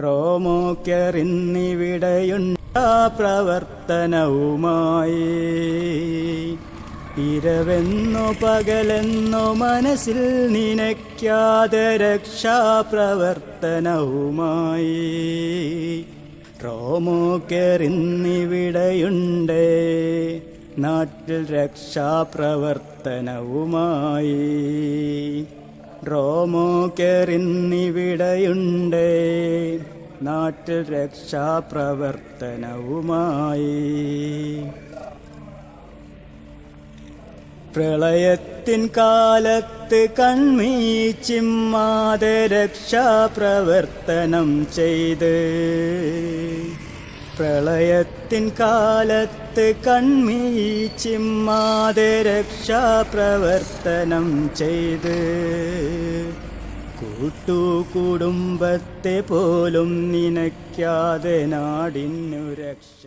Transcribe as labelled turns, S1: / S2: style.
S1: ഡ്രോമോക്കെറിന്നിവിടെയുണ്ടാ പ്രവർത്തനവുമായി ഇരവെന്നു പകലെന്നു മനസ്സിൽ നിനയ്ക്കാതെ രക്ഷാപ്രവർത്തനവുമായി. റോമോക്കെറിന്നിവിടെയുണ്ടേ നാട്ടിൽ രക്ഷാപ്രവർത്തനവുമായി. റോമോക്കെറിന്നിവിടെയുണ്ടേ. നാട്ടിൽ രക്ഷാപ്രവർത്തനവുമായി. പ്രളയത്തിൻ കാലത്ത് കൺമീച്ചിമ്മാതെ രക്ഷാപ്രവർത്തനം ചെയ്ത് പ്രളയത്തിൻ കാലത്ത് കൺമീച്ചിമ്മാതെ രക്ഷാപ്രവർത്തനം ചെയ്ത് കൂട്ടുകുടുംബത്തെ പോലും നിനയ്ക്കാതെ നാടിനു രക്ഷ